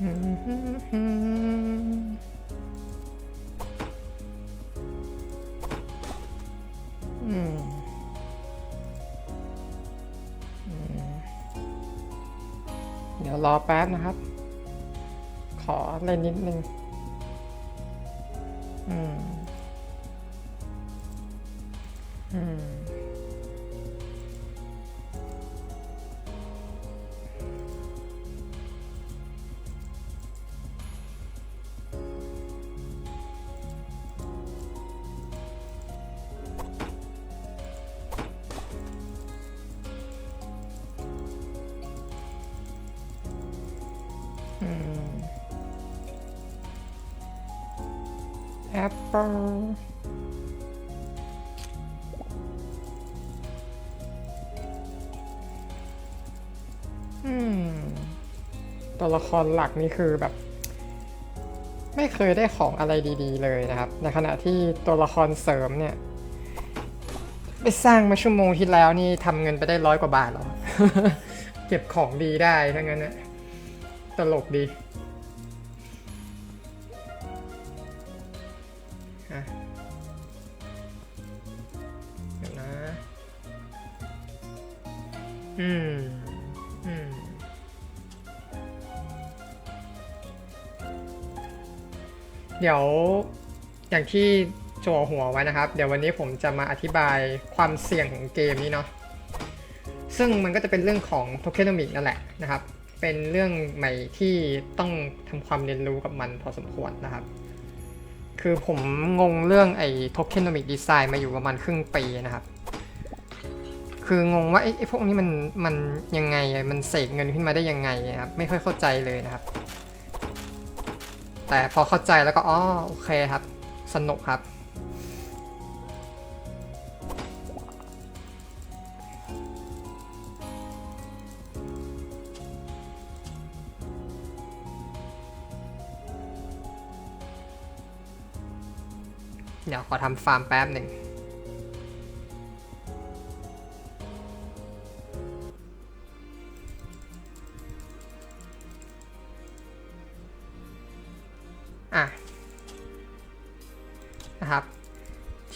เดี๋ยวรอแป๊บนะครับ ขออะไรนิดนึง อืม แอปเปิลอืมตัวละครหลักนี่คือแบบ ไม่เคยได้ของอะไรดีๆ เลยนะครับ ในขณะที่ตัวละครเสริมเนี่ย ไปสร้างมาชั่วโมงที่แล้วนี่ทำเงินไปได้ร้อยกว่าบาทแล้วเก็บของดีได้ทั้งนั้นนะตลกดี เดี๋ยวอย่างที่โจวหัวไว้นะครับ เดี๋ยววันนี้ผมจะมาอธิบายความเสี่ยงของเกมนี้เนาะซึ่งมันก็จะเป็นเรื่องของโทเคนอมิกนั่นแหละนะครับ เป็นเรื่องใหม่ที่ต้องทำความเรียนรู้กับมันพอสมควรนะครับ คือผมงงเรื่องไอ้โทเคนอมิกดีไซน์มาอยู่ประมาณครึ่งปีนะครับ คืองงว่าไอ้พวกนี้มันมันยังไงอะมันเสกเงินขึ้นมาได้ยังไงครับ ไม่ค่อยเข้าใจเลยนะครับ แต่พอเข้าใจแล้วก็อ๋อโอเคครับ สนุกครับ เดี๋ยวขอทำฟาร์มแป๊บหนึ่ง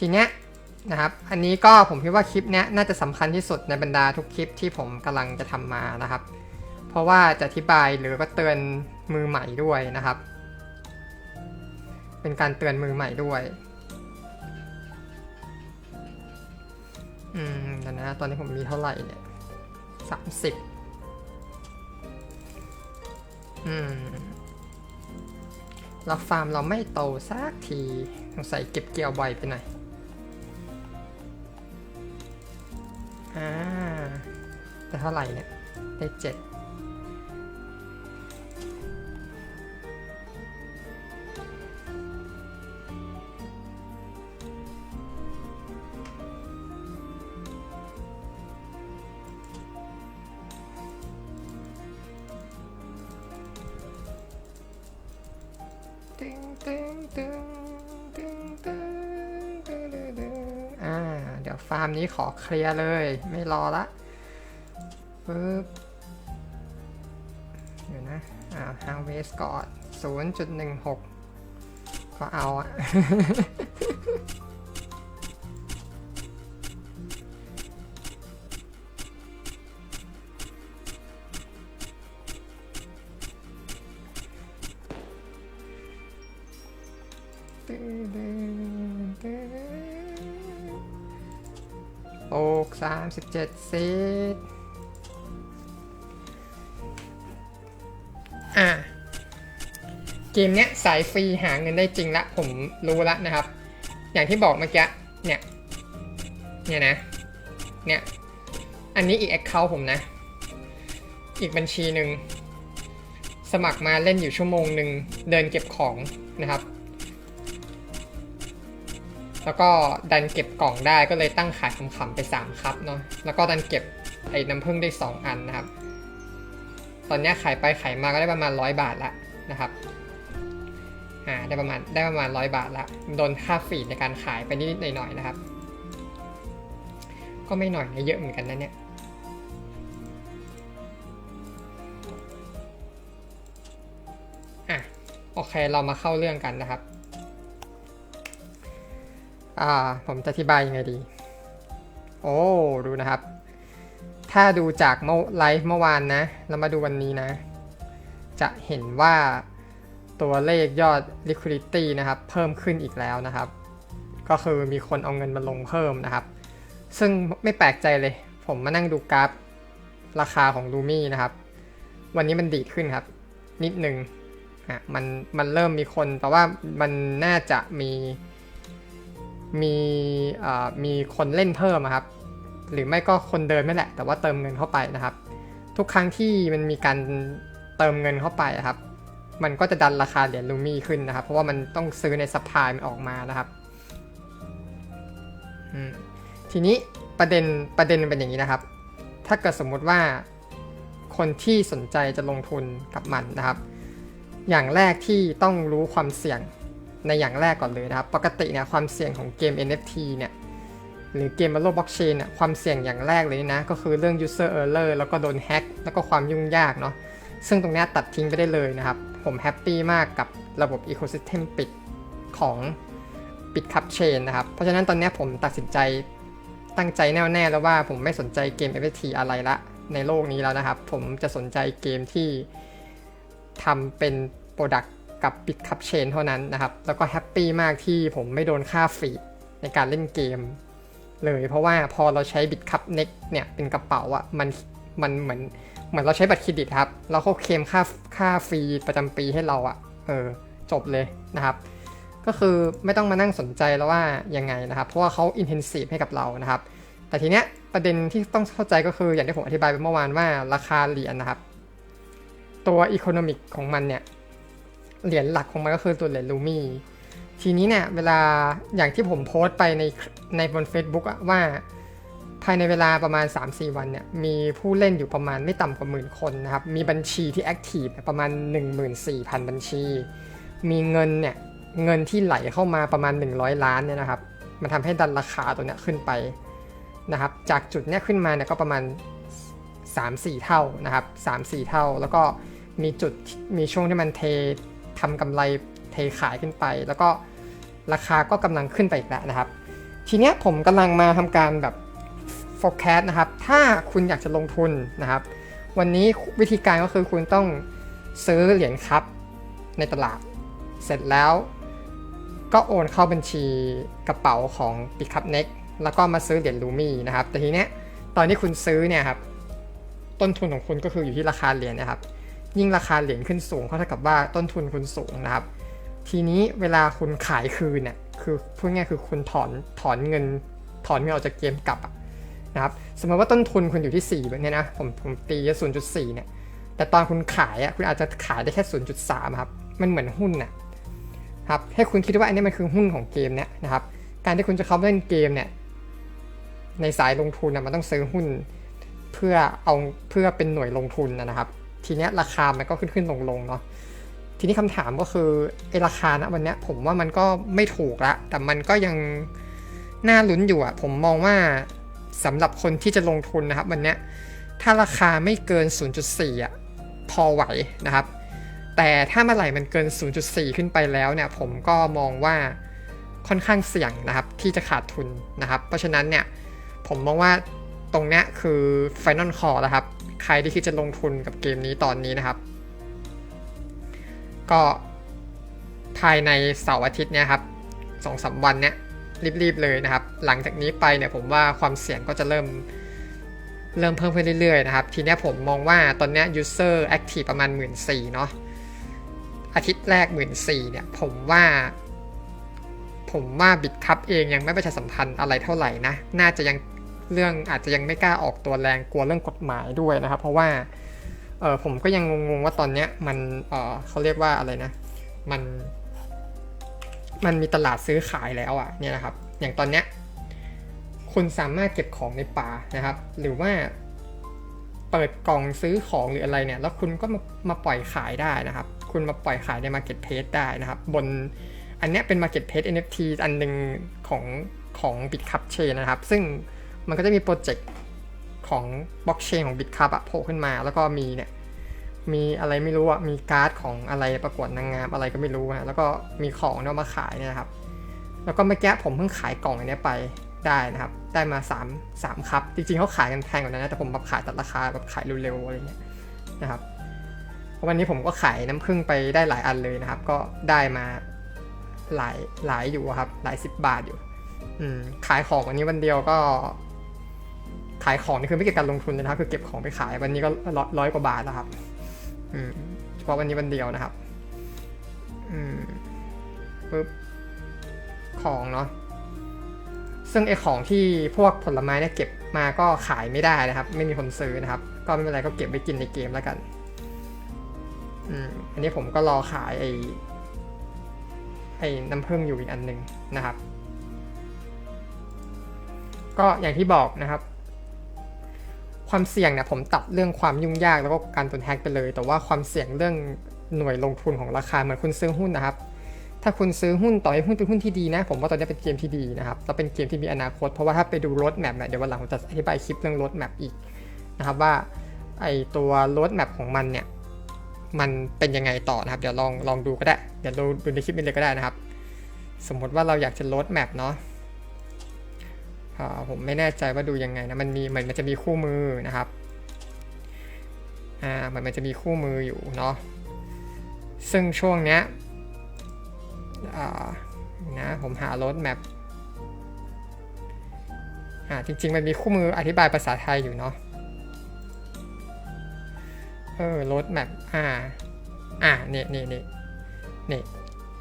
ทีเนี้ยนะครับ อันนี้ก็ผมคิดว่าคลิปเนี้ยน่าจะสำคัญที่สุดในบรรดาทุกคลิปที่ผมกำลังจะทำมานะครับ เพราะว่าจะอธิบายหรือก็เตือนมือใหม่ด้วยนะครับ เป็นการเตือนมือใหม่ด้วย อืมเดี๋ยวนะ ตอนนี้ผมมีเท่าไหร่เนี่ยสามสิบอืมเราฟาร์มเราไม่โตสักทีสงสัยเก็บเกี่ยวบ่อยไปหน่อย อ่าแต่เท่าไหร่เนี่ย ได้เจ็ด ดี๋ยวฟาร์มนี้ขอเคลียร์เลย ไม่รอละปึ๊บเดี๋ยวนะ อ่าฮาวเวสก่อน0.16 ก็เอาอะ เจ็ดซีดอะเกมเนี้ยสายฟรีหาเงินได้จริงละผมรู้ล้วนะครับ อย่างที่บอกเมื่อกี้เนี่ยเนี่ยนะเนี่ยอันนี้อีก Account ผมนะ อีกบัญชีหนึ่งสมัครมาเล่นอยู่ชั่วโมงหนึ่งเดินเก็บของนะครับ แล้วก็ดันเก็บกล่องได้ก็เลยตั้งขายขำๆไป 3 ครับเนาะแล้วก็ดันเก็บไอ้น้ำผึ้งได้ 2 อันนะครับ ตอนนี้ขายไปขายมาก็ได้ประมาณ 100 บาทละนะครับอ่าได้ประมาณได้ประมาณ 100 บาทละโดนค่าฟีดในการขายไปนิดๆหน่อยๆนะครับ ก็ไม่หน่อยนะเยอะเหมือนกันนะเนี่ยอะโอเคเรามาเข้าเรื่องกันนะครับ อ่าผมจะอธิบายยังไงดี โอ้ดูนะครับ ถ้าดูจากเมื่อไลฟ์เมื่อวานนะแล้วมาดูวันนี้นะ จะเห็นว่าตัวเลขยอด liquidity นะครับ เพิ่มขึ้นอีกแล้วนะครับ ก็คือมีคนเอาเงินมาลงเพิ่มนะครับ ซึ่งไม่แปลกใจเลย ผมมานั่งดูกราฟราคาของ Lumi นะครับ วันนี้มันดีดขึ้นครับ นิดหนึ่งอะมันมันเริ่มมีคนแต่ว่ามันน่าจะมี มีมีคนเล่นเพิ่มครับ หรือไม่ก็คนเดิมไม่แหละ แต่ว่าเติมเงินเข้าไปนะครับ ทุกครั้งที่มันมีการเติมเงินเข้าไปครับ มันก็จะดันราคาเหรียญลูมี่ขึ้นนะครับ เพราะว่ามันต้องซื้อในซัพพลายมันออกมานะครับทีนี้ประเด็นประเด็นมันเป็นอย่างนี้นะครับ ถ้าเกิดสมมุติว่าคนที่สนใจจะลงทุนกับมันนะครับ อย่างแรกที่ต้องรู้ความเสี่ยง ในอย่างแรกก่อนเลยนะครับ ปกติเนี่ยความเสี่ยงของเกม NFT เนี่ยหรือเกมบนโลกบล็อกเชนเนี่ยความเสี่ยงอย่างแรกเลยนะ ก็คือเรื่อง user error แล้วก็โดนแฮ็กแล้วก็ความยุ่งยากเนาะซึ่งตรงนี้ตัดทิ้งไปได้เลยนะครับ ผมแฮปปี้มากกับระบบ ecosystem ปิดของปิดคับเชนนะครับ เพราะฉะนั้นตอนนี้ผมตัดสินใจตั้งใจแน่วแน่แล้วว่าผมไม่สนใจเกม NFT อะไรละในโลกนี้แล้วนะครับ ผมจะสนใจเกมที่ทำเป็นโปรดักต กับปิดคับเชนเท่านั้นนะครับ แล้วก็แฮปปี้มากที่ผมไม่โดนค่าฟีดในการเล่นเกม เลยเพราะว่าพอเราใช้บิตคัพเน็กเนี่ยเป็นกระเป๋าอะมันมันเหมือนเหมือนเราใช้บัตรเครดิตครับ แล้วเขาเคลมค่าค่าฟรีประจำปีให้เราอะเออจบเลยนะครับก็คือไม่ต้องมานั่งสนใจแล้วว่ายังไงนะครับ เพราะว่าเขาอินเทนซีฟให้กับเรานะครับ แต่ทีเนี้ยประเด็นที่ต้องเข้าใจก็คืออย่างที่ผมอธิบายไปเมื่อวานว่าราคาเหรียญนะครับ ตัวอีโคโนมิกของมันเนี่ย เหรียญหลักของมันก็คือตัวเหรียญลูมี่ทีนี้เนี่ยเวลาอย่างที่ผมโพสต์ไปในในบน Facebook อะว่าภายในเวลาประมาณ 3-4 วันเนี่ยมีผู้เล่นอยู่ประมาณไม่ต่ำกว่าหมื่นคนนะครับ มีบัญชีที่แอคทีฟประมาณ 14,000 บัญชี มีเงินเนี่ยเงินที่ไหลเข้ามาประมาณ 100 ล้านเนี่ยนะครับ มันทำให้ดันราคาตัวเนี้ยขึ้นไปนะครับ จากจุดเนี้ยขึ้นมาเนี่ยก็ประมาณ 3-4 เท่านะครับ 3-4 เท่า แล้วก็มีจุดมีช่วงที่มันเท ทำกำไรเทขายขึ้นไป แล้วก็ราคาก็กำลังขึ้นไปอีกแล้วนะครับ ทีเนี้ยผมกำลังมาทำการแบบ forecast นะครับ ถ้าคุณอยากจะลงทุนนะครับ วันนี้วิธีการก็คือคุณต้องซื้อเหรียญครับในตลาด เสร็จแล้วก็โอนเข้าบัญชีกระเป๋าของ p i c u p Next แล้วก็มาซื้อเหรียญลูมี่นะครับ แต่ทีเนี้ยตอนที่คุณซื้อเนี่ยครับ ต้นทุนของคุณก็คืออยู่ที่ราคาเหรียญนะครับ ยิ่งราคาเหรียญขึ้นสูงก็เท่ากับว่าต้นทุนคุณสูงนะครับ ทีนี้เวลาคุณขายคืนเนี่ยคือพูดง่ายคือคุณถอนถอนเงิน ถอนเงินออกจากเกมกลับนะครับสมมติว่าต้นทุนคุณอยู่ที่4แบบเนี้ยนะผมผมตีศูนย์จุดสี่เนี่ยแต่ตอนคุณขายอะคุณอาจจะขายได้แค่ 0.3 ครับ มันเหมือนหุ้นน่ะครับ ให้คุณคิดว่าอันนี้มันคือหุ้นของเกมเนี่ยนะครับ การที่คุณจะเข้าเล่นเกมเนี่ย ในสายลงทุนนะมันต้องซื้อหุ้น เพื่อเอาเพื่อเป็นหน่วยลงทุนนะครับ ทีเนี้ยราคามันก็ขึ้นขึ้นลงลงเนาะทีนี้คำถามก็คือไอราคานะวันเนี้ยผมว่ามันก็ไม่ถูกละ แต่มันก็ยังน่าลุ้นอยู่อะผมมองว่าสำหรับคนที่จะลงทุนนะครับวันเนี้ยถ้าราคาไม่เกิน 0.4อะพอไหวนะครับ แต่ถ้าเมื่อไหร่มันเกิน 0.4 ขึ้นไปแล้วเนี่ย ผมก็มองว่าค่อนข้างเสี่ยงนะครับที่จะขาดทุนนะครับ เพราะฉะนั้นเนี่ยผมมองว่าตรงเนี้ยคือ Final Call นะครับ ใครที่คิดจะลงทุนกับเกมนี้ตอนนี้นะครับ ก็ภายในเสาร์อาทิตย์เนี่ยครับสองสาวันเนี่ยรีบๆเลยนะครับ หลังจากนี้ไปเนี่ยผมว่าความเสี่ยงก็จะเริ่มเริ่มเพิ่มขึ้นเรื่อยๆนะครับ ทีนี้ผมมองว่าตอนนี้ user active ประมาณ 1 4ื่นเนาะอาทิตย์แรก 1 4ื่นเนี่ยผมว่า ผมว่าบิตคัพเองยังไม่ประชาสัมพันธ์อะไรเท่าไหร่นะ น่าจะยัง เรื่องอาจจะยังไม่กล้าออกตัวแรงกลัวเรื่องกฎหมายด้วยนะครับ เพราะว่าเออผมก็ยังงงๆว่าตอนเนี้ยมันเออเขาเรียกว่าอะไรนะ มัน มันมีตลาดซื้อขายแล้วอะ่ะเนี่ยนะครับ อย่างตอนเนี้ยคุณสามารถเก็บของในป่านะครับ หรือว่าเปิดกล่องซื้อของหรืออะไรเนี่ย แล้วคุณก็มามาปล่อยขายได้นะครับ คุณมาปล่อยขายใน Marketplace ได้นะครับ บนอันเนี้ยเป็น Marketplace NFT อันหนึ่งของของ BitCup Chain นะครับ ซึ่ง มันก็จะมีโปรเจกต์ของบล็อกเชนของ BitCup อะโผล่ขึ้นมา แล้วก็มีเนี่ยมีอะไรไม่รู้อะมีการ์ดของอะไรประกวดนางงามอะไรก็ไม่รู้ฮะแล้วก็มีของเนี่ยมาขายเนี่ยนะครับ แล้วก็เมื่อกี้ผมเพิ่งขายกล่องอันนี้ไปได้นะครับ ได้มา 3 3ครับ จริงๆเขาขายกันแพงกว่านั้นนะ แต่ผมแบบขายตัดราคาแบบขายเร็วๆอะไรเงี้ยนะครับเพราะวันนี้ผมก็ขายน้ำผึ้งไปได้หลายอันเลยนะครับ ก็ได้มาหลายหลายอยู่ครับ หลายสิบบาทอยู่ อืม ขายของวันนี้วันเดียวก็ ขายของนี่คือไม่เกี่ยวกับการลงทุนเลยนะครับ คือเก็บของไปขายวันนี้ก็ร้อยกว่าบาทแล้วครับ อืมเฉพาะวันนี้วันเดียวนะครับ อืมปึ๊บของเนาะซึ่งไอของที่พวกผลไม้เนี่ยเก็บมาก็ขายไม่ได้นะครับ ไม่มีคนซื้อนะครับ ก็ไม่เป็นไรก็เก็บไว้กินในเกมแล้วกันอืมอันนี้ผมก็รอขายไอไอ้น้ำผึ้งอยู่อีกอันหนึ่งนะครับ ก็อย่างที่บอกนะครับ ความเสี่ยงเนี่ยผมตัดเรื่องความยุ่งยากแล้วก็การโดนแฮกไปเลย แต่ว่าความเสี่ยงเรื่องหน่วยลงทุนของราคาเหมือนคุณซื้อหุ้นนะครับ ถ้าคุณซื้อหุ้นต่อให้หุ้นเป็นหุ้นที่ดีนะ ผมว่าตอนนี้เป็นเกมที่ดีนะครับแล้วเป็นเกมที่มีอนาคต เพราะว่าถ้าไปดูรถแมพเนี่ยเดี๋ยววันหลังผมจะอธิบายคลิปเรื่องรถแมพอีกนะครับว่าไอตัวรถแมพของมันเนี่ยมันเป็นยังไงต่อนะครับ เดี๋ยวลองลองดูก็ได้ เดี๋ยวดูดูในคลิปนี้เลยก็ได้นะครับ สมมติว่าเราอยากจะลดแมพเนาะ ผมไม่แน่ใจว่าดูยังไงนะมันมีเหมือนมันจะมีคู่มือนะครับอ่าเหมือนมันจะมีคู่มืออยู่เนาะซึ่งช่วงเนี้ยนะผมหารถแมพอ่าจริง ๆ มันมีคู่มืออธิบายภาษาไทยอยู่เนาะเออรถแมพอ่าอ่านี่นี่นี่นี่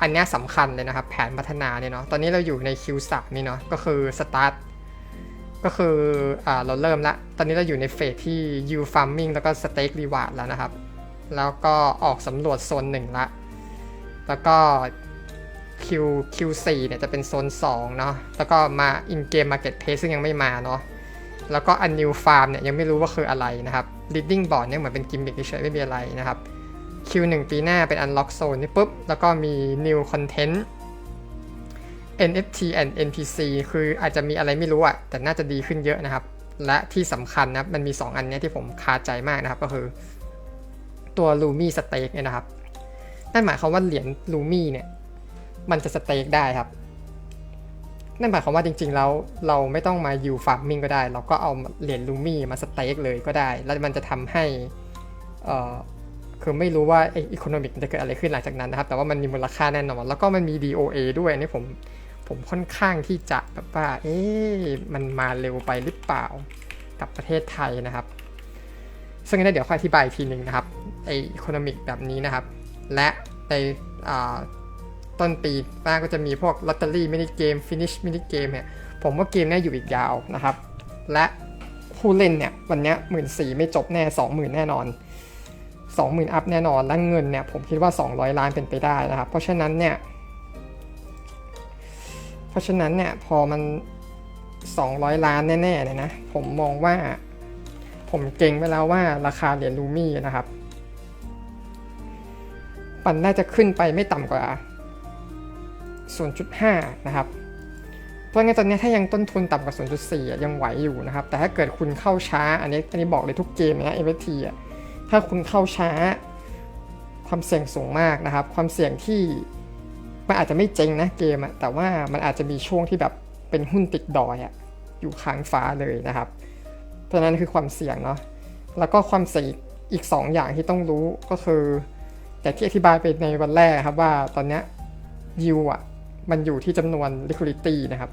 อันเนี้ยสำคัญเลยนะครับ แผนพัฒนาเนี่ยเนาะตอนนี้เราอยู่ใน Q3 นี่เนาะก็คือ start ก็คืออ่าเราเริ่มละ ตอนนี้เราอยู่ในเฟสที่ U farming แล้วก็ stake reward แล้วนะครับ แล้วก็ออกสำรวจโซนหนึ่งละ แล้วก็ Q Q4 เนี่ยจะเป็นโซน2เนาะ แล้วก็มา in game marketplace ซึ่งยังไม่มาเนาะ แล้วก็ a new farm เนี่ยยังไม่รู้ว่าคืออะไรนะครับ leading board เนี่ยเหมือนเป็นกิมมิคเฉยๆไม่มีอะไรนะครับ Q1 ปีหน้าเป็น unlock zone นี่ปุ๊บ แล้วก็มี new content NFT and NPC คืออาจจะมีอะไรไม่รู้อะแต่น่าจะดีขึ้นเยอะนะครับ และที่สำคัญนะมันมี 2 อันนี้ที่ผมคาใจมากนะครับ ก็คือตัว Lumi Stake เนี่ยนะครับ นั่นหมายความว่าเหรียญ Lumi เนี่ย มันจะสเต็กได้ครับ นั่นหมายความว่าจริงๆแล้วเราไม่ต้องมา U farming ก็ได้ เราก็เอาเหรียญ Lumi มาสเต็กเลยก็ได้ แล้วมันจะทำให้คือไม่รู้ว่าออีโคโนมิกจะเกิดอะไรขึ้นหลังจากนั้นนะครับ แต่ว่ามันมีมูลค่าแน่นอน แล้วก็มันมี DOA ด้วยอันนี้ผม ผมค่อนข้างที่จะแบบว่า เอ๊ะมันมาเร็วไปหรือเปล่ากับประเทศไทยนะครับ ซึ่งอันนี้เดี๋ยวค่อยอธิบายทีหนึ่งนะครับไออีโคโนมิกแบบนี้นะครับ และในต้นปีหน้าก็จะมีพวกลอตเตอรี่มินิเกมฟินิชมินิเกมเนี่ยผมว่าเกมนี้อยู่อีกยาวนะครับ และผู้เล่นเนี่ย วันนี้หมื่นสี่ไม่จบแน่สองหมื่นแน่นอน20,000อัพแน่นอนและเงินเนี่ย ผมคิดว่า 200 ล้านเป็นไปได้นะครับ เพราะฉะนั้นเนี่ย เพราะฉะนั้นเนี่ยพอมัน 200 ล้านแน่ๆเลยนะ ผมมองว่าผมเก่งไปแล้วว่าราคาเหรียญลูมี่นะครับ มันน่าจะขึ้นไปไม่ต่ำกว่า 0.5 นะครับเพราะงั้นตอนนี้ถ้ายังต้นทุนต่ำกว่า 0.4อ่ยังไหวอยู่นะครับ แต่ถ้าเกิดคุณเข้าช้า อันนี้อันนี้บอกเลยทุกเกมนะ FT อะถ้าคุณเข้าช้า ความเสี่ยงสูงมากนะครับ ความเสี่ยงที่ มันอาจจะไม่เจ๊งนะเกมอะแต่ว่ามันอาจจะมีช่วงที่แบบเป็นหุ้นติดดอยอะอยู่ค้างฟ้าเลยนะครับ เพราะนั้นคือความเสี่ยงเนาะ แล้วก็ความเสี่ยงอีก 2 อย่างที่ต้องรู้ก็คือแต่ที่อธิบายไปในวันแรกครับว่าตอนเนี้ยยิวอะมันอยู่ที่จำนวน liquidity นะครับ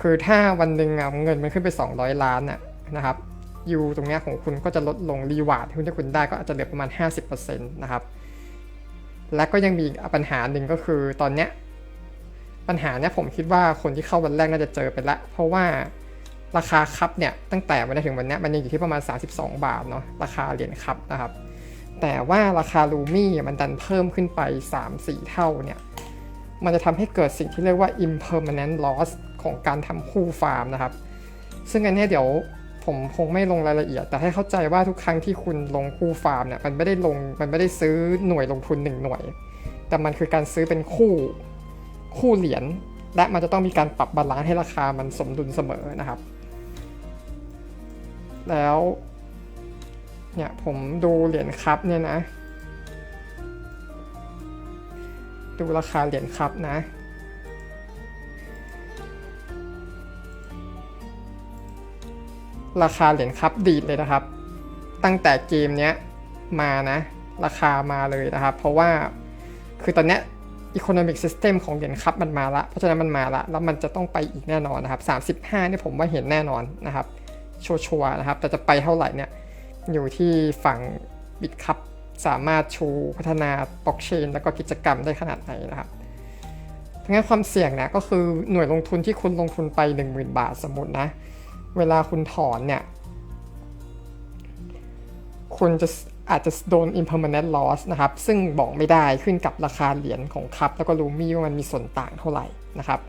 คือถ้าวันหนึ่งเงินมันขึ้นไป 200 ล้านอะนะครับยูตรงเนี้ยของคุณก็จะลดลงรีวาร์ดที่คุณได้ก็อาจจะเหลือประมาณ 50%นะครับ และก็ยังมีปัญหาหนึ่งก็คือตอนเนี้ยปัญหาเนี้ยผมคิดว่าคนที่เข้าวันแรกน่าจะเจอไปละเพราะว่าราคาคัพเนี่ยตั้งแต่วันนี้ถึงวันนี้มันยังอยู่ที่ประมาณ 32 บาทเนาะราคาเหรียญคัพนะครับ แต่ว่าราคาลูมี่มันดันเพิ่มขึ้นไป 3-4 เท่าเนี่ยมันจะทำให้เกิดสิ่งที่เรียกว่า impermanent loss ของการทำคู่ฟาร์มนะครับ ซึ่งอันนี้เดี๋ยว ผมคงไม่ลงรายละเอียด แต่ให้เข้าใจว่าทุกครั้งที่คุณลงคู่ฟาร์มเนี่ยมันไม่ได้ลงมันไม่ได้ซื้อหน่วยลงทุนหนึ่งหน่วย แต่มันคือการซื้อเป็นคู่คู่เหรียญและมันจะต้องมีการปรับบาลานซ์ให้ราคามันสมดุลเสมอนะครับ แล้วเนี่ยผมดูเหรียญครับเนี่ยนะ ดูราคาเหรียญครับนะ ราคาเหรียญครับดีดเลยนะครับ ตั้งแต่เกมเนี้ยมานะ ราคามาเลยนะครับ เพราะว่าคือตอนเนี้ย Economic System ของเหรียญครับมันมาละ เพราะฉะนั้นมันมาละ แล้วมันจะต้องไปอีกแน่นอนนะครับ 35เนี่ยผมว่าเห็นแน่นอนนะครับ ชัวร์ๆนะครับ แต่จะไปเท่าไหร่เนี่ย อยู่ที่ฝั่งบิตครับสามารถชูพัฒนาบล็อกเชนแล้วก็กิจกรรมได้ขนาดไหนนะครับงั้นความเสี่ยงนี่ยก็คือหน่วยลงทุนที่คุณลงทุนไป 10,000 บาทสมมตินะ เวลาคุณถอนเนี่ย คุณจะอาจจะโดน impermanent loss นะครับ ซึ่งบอกไม่ได้ขึ้นกับราคาเหรียญของครับแล้วก็ลูมี่ว่ามันมีส่วนต่างเท่าไหร่นะครับ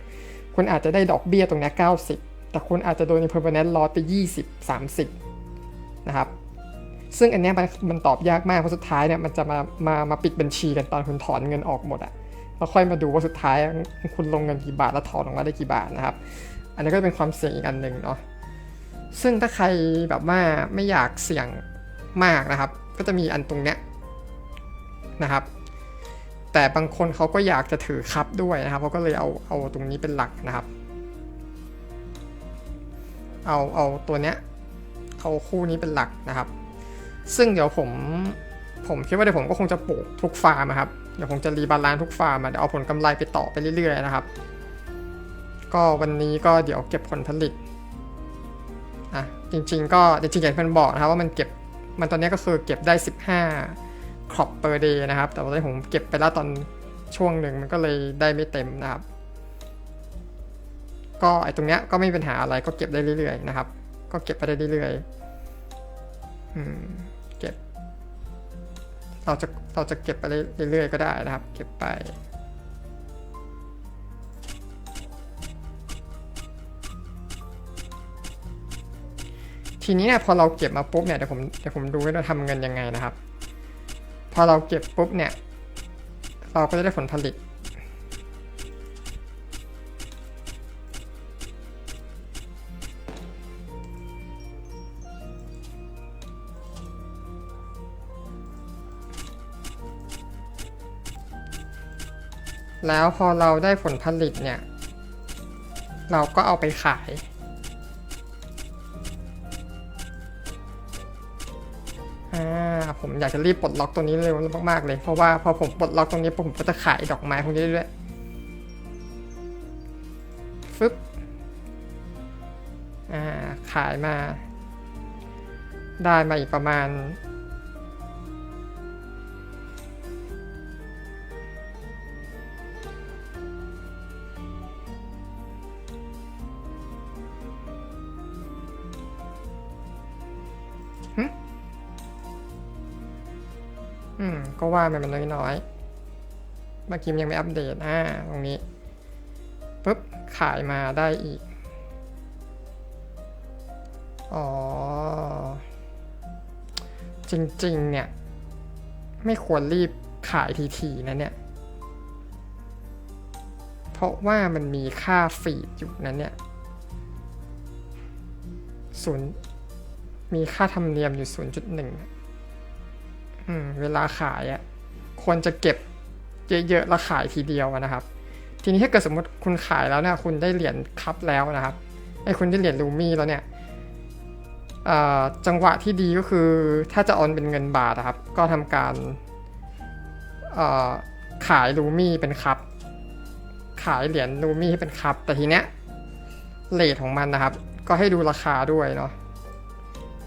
คุณอาจจะได้ดอกเบี้ยตรงนี้ 90 แต่คุณอาจจะโดน impermanent loss ไป 20 30 นะครับ ซึ่งอันนี้มันมันตอบยากมาก เพราะสุดท้ายเนี่ยมันจะมามามาปิดบัญชีกันตอนคุณถอนเงินออกหมดอะแล้วค่อยมาดูว่าสุดท้ายคุณลงเงินกี่บาทแล้วถอนออกมาได้กี่บาทนะครับ อันนี้ก็เป็นความเสี่ยงอีกอันหนึ่งเนาะ ซึ่งถ้าใครแบบว่าไม่อยากเสี่ยงมากนะครับ ก็จะมีอันตรงเนี้ยนะครับ แต่บางคนเขาก็อยากจะถือคับด้วยนะครับเขาก็เลยเอาเอาตรงนี้เป็นหลักนะครับ เอาเอาตัวเนี้ยเอาคู่นี้เป็นหลักนะครับ ซึ่งเดี๋ยวผมผมคิดว่าเดี๋ยวผมก็คงจะปลูกทุกฟาร์มอะครับเดี๋ยวผมจะรีบาลานซ์ทุกฟาร์มเดี๋ยวเอาผลกำไรไปต่อไปเรื่อยๆนะครับ ก็วันนี้ก็เดี๋ยวเก็บผลผลิต จริง ๆ ก็จริงๆอย่างที่มันบอกนะครับว่ามันเก็บมันตอนนี้ก็คือเก็บได้ 15 crop per day นะครับ แต่ว่าตอนนี้ผมเก็บไปแล้วตอนช่วงหนึ่งมันก็เลยได้ไม่เต็มนะครับ ก็ไอตรงเนี้ยก็ไม่มีปัญหาอะไรก็เก็บได้เรื่อยๆนะครับ ก็เก็บไปได้เรื่อยๆเก็บ เราจะเราจะเก็บไปเรื่อยๆก็ได้นะครับ เก็บไป ทีนี้เนี่ยพอเราเก็บมาปุ๊บเนี่ยเดี๋ยวผมเดี๋ยวผมดูว่าเราทำเงินยังไงนะครับ พอเราเก็บปุ๊บเนี่ย เราก็จะได้ผลผลิต แล้วพอเราได้ผลผลิตเนี่ย เราก็เอาไปขาย อ่าผมอยากจะรีบปลดล็อกตัวนี้เร็วมากๆเลยเพราะว่าพอผมปลดล็อกตรงนี้ปุ๊บผมก็จะขายดอกไม้พวกนี้ด้วยฟึบอ่าขายมา ได้มาอีกประมาณ ว่ามันนน้อยๆเมื่อกี้มันยังไม่อัปเดตอ่าตรงนี้ปุ๊บขายมาได้อีก อ๋อ จริงๆ เนี่ย ไม่ควรรีบขายทีๆนะเนี่ย เพราะว่ามันมีค่าฟีดอยู่นะเนี่ยศูนย์มีค่าธรรมเนียมอยู่ 0.1อืม เวลาขายอะ ควรจะเก็บเยอะๆแล้วขายทีเดียวนะครับ ทีนี้ถ้าเกิดสมมติคุณขายแล้วเนี่ยคุณได้เหรียญคัพแล้วนะครับไอ้คุณได้เหรียญลูมี่แล้วเนี่ยจังหวะที่ดีก็คือถ้าจะออนเป็นเงินบาทนะครับ ก็ทำการขายลูมี่เป็นคัพขายเหรียญลูมี่ให้เป็นคัพแต่ทีเนี้ยเลทของมันนะครับ ก็ให้ดูราคาด้วยเนาะ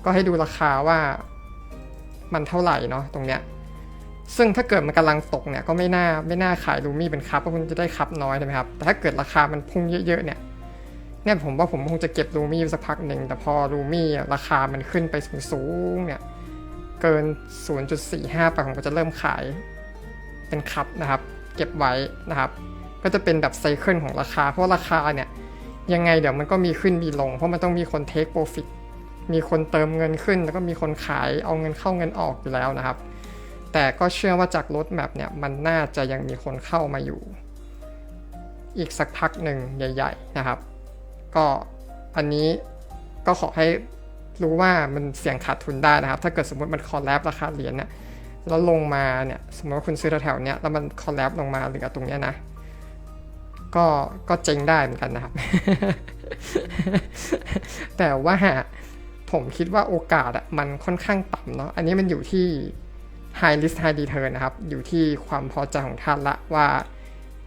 ก็ให้ดูราคาว่ามันเท่าไหร่เนาะตรงเนี้ย ซึ่งถ้าเกิดมันกำลังตกเนี่ยก็ไม่น่าไม่น่าขายลูมี่เป็นคัพเพราะคุณจะได้คัพน้อยใช่ไหมครับ แต่ถ้าเกิดราคามันพุ่งเยอะๆเนี่ยเนี่ยผมว่าผมคงจะเก็บลูมี่สักพักหนึ่งแต่พอลูมี่ราคามันขึ้นไปสูงๆเนี่ยเกิน 0.45ไปผมก็จะเริ่มขายเป็นคัพนะครับ เก็บไว้นะครับ ก็จะเป็นแบบไซเคิลของราคา เพราะราคาเนี่ยยังไงเดี๋ยวมันก็มีขึ้นมีลง เพราะมันต้องมีคนเทคโปรฟิตมีคนเติมเงินขึ้น แล้วก็มีคนขายเอาเงินเข้าเงินออกอยู่แล้วนะครับ แต่ก็เชื่อว่าจากรถแมพเนี่ยมันน่าจะยังมีคนเข้ามาอยู่ อีกสักพักหนึ่งใหญ่ ๆ นะครับ ก็อันนี้ก็ขอให้รู้ว่ามันเสี่ยงขาดทุนได้นะครับ ถ้าเกิดสมมติมันคอลแลบราคาเหรียญเนี่ยแล้วลงมาเนี่ยสมมติว่าคุณซื้อแถวๆเนี้ยแล้วมันคอลแลบลงมาเหลือตรงเนี้ยนะก็ก็เจ๊งได้เหมือนกันนะครับ แต่ว่าผมคิดว่าโอกาสอะมันค่อนข้างต่ำเนาะอันนี้มันอยู่ที่ high risk high return นะครับ อยู่ที่ความพอใจของท่านละว่า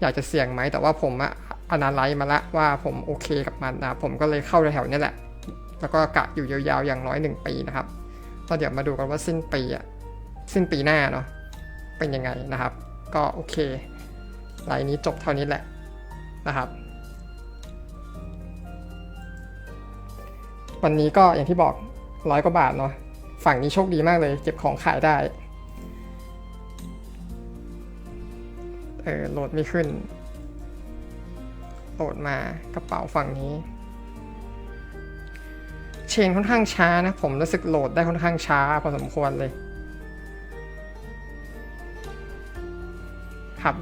อยากจะเสี่ยงไหม แต่ว่าผมอะอนาลัยมาละว่าผมโอเคกับมันนะ ผมก็เลยเข้าแถวๆเนี้แหละ แล้วก็กะอยู่ยาวๆอย่างน้อยหนึ่งปีนะครับก็เดี๋ยวมาดูกันว่าสิ้นปีอะสิ้นปีหน้าเนาะ เป็นยังไงนะครับ ก็โอเคไลน์นี้จบเท่านี้แหละนะครับ วันนี้ก็อย่างที่บอกร้อยกว่าบาทเนาะ ฝั่งนี้โชคดีมากเลย เก็บของขายได้ เออโหลดไม่ขึ้น โหลดมากระเป๋าฝั่งนี้ เชนค่อนข้างช้านะ ผมรู้สึกโหลดได้ค่อนข้างช้าพอสมควรเลย